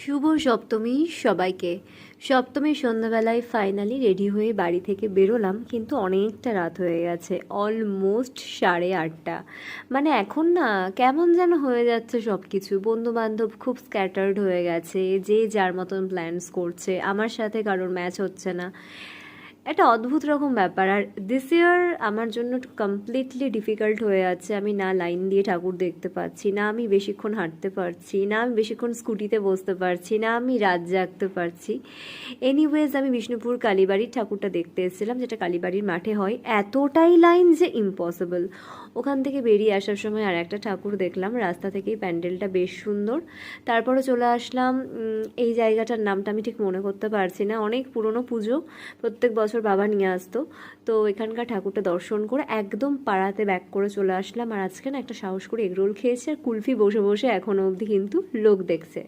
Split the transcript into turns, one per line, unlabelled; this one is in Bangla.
শুভ সপ্তমী সবাইকে। সপ্তমী সন্ধ্যাবেলায় ফাইনালি রেডি হয়ে বাড়ি থেকে বেরোলাম, কিন্তু অনেকটা রাত হয়ে গেছে অলমোস্ট সাড়ে আটটা। মানে এখন না, কেমন যেন হয়ে যাচ্ছে সব কিছু বন্ধুবান্ধব খুব স্ক্যাটার্ড হয়ে গেছে, যে যার মতন প্ল্যানস করছে, আমার সাথে কারোর ম্যাচ হচ্ছে না। একটা অদ্ভুত রকম ব্যাপার। আর দিস ইয়ার আমার জন্য কমপ্লিটলি ডিফিকাল্ট হয়ে আছে। আমি না লাইন দিয়ে ঠাকুর দেখতে পাচ্ছি, না আমি বেশিক্ষণ হাঁটতে পারছি, না আমি বেশিক্ষণ স্কুটিতে বসতে পারছি, না আমি রাত জাগতে পারছি। এনিওয়েজ আমি বিষ্ণুপুর কালীবাড়ির ঠাকুরটা দেখতে এসেছিলাম, যেটা কালীবাড়ির মাঠে হয়। এতটাই লাইন যে ইম্পসিবল ওখান থেকে বেরিয়ে আসার সময় আর একটা ঠাকুর দেখলাম, রাস্তা থেকেই প্যান্ডেলটা বেশ সুন্দর। তারপরে চলে আসলাম এই জায়গাটার নামটা আমি ঠিক মনে করতে পারছি না। অনেক পুরনো পুজো, প্রত্যেক বছর বাবা নিয়ে আসতো। তো এখানকার ঠাকুরটা দর্শন করে একদম পাড়াতে ব্যাক করে চলে আসলাম। আর আজকে না একটা সাহস করে এগরোল খেয়েছে। আর কুলফি বসে বসে এখনও অবধি কিন্তু লোক দেখছে।